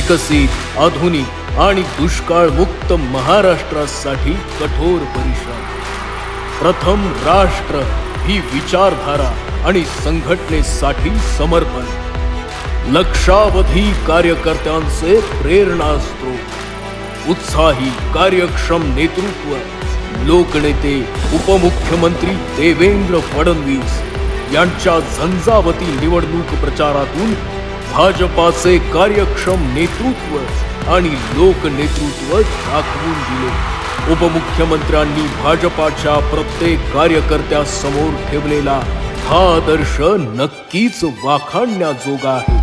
विकसित आधुनिक आणि दुष्काळमुक्त महाराष्ट्रासाठी कठोर परिश्रम. प्रथम राष्ट्र ही विचारधारा आणि संघटनेसाठी समर्पण. लक्षावधी कार्यकर्त्यांचे प्रेरणास्त्रोत उत्साही कार्यक्षम नेतृत्व. लोकनेते उपमुख्यमंत्री देवेंद्र फडणवीस यांच्या झंझावती निवडणूक प्रचारातून भाजपाचे कार्यक्षम नेतृत्व आणि लोकनेतृत्व दाखवून दिले. उपमुख्यमंत्र्यांनी भाजपाच्या प्रत्येक कार्यकर्त्यासमोर ठेवलेला हा आदर्श नक्कीच वाखाणण्याजोगा आहे.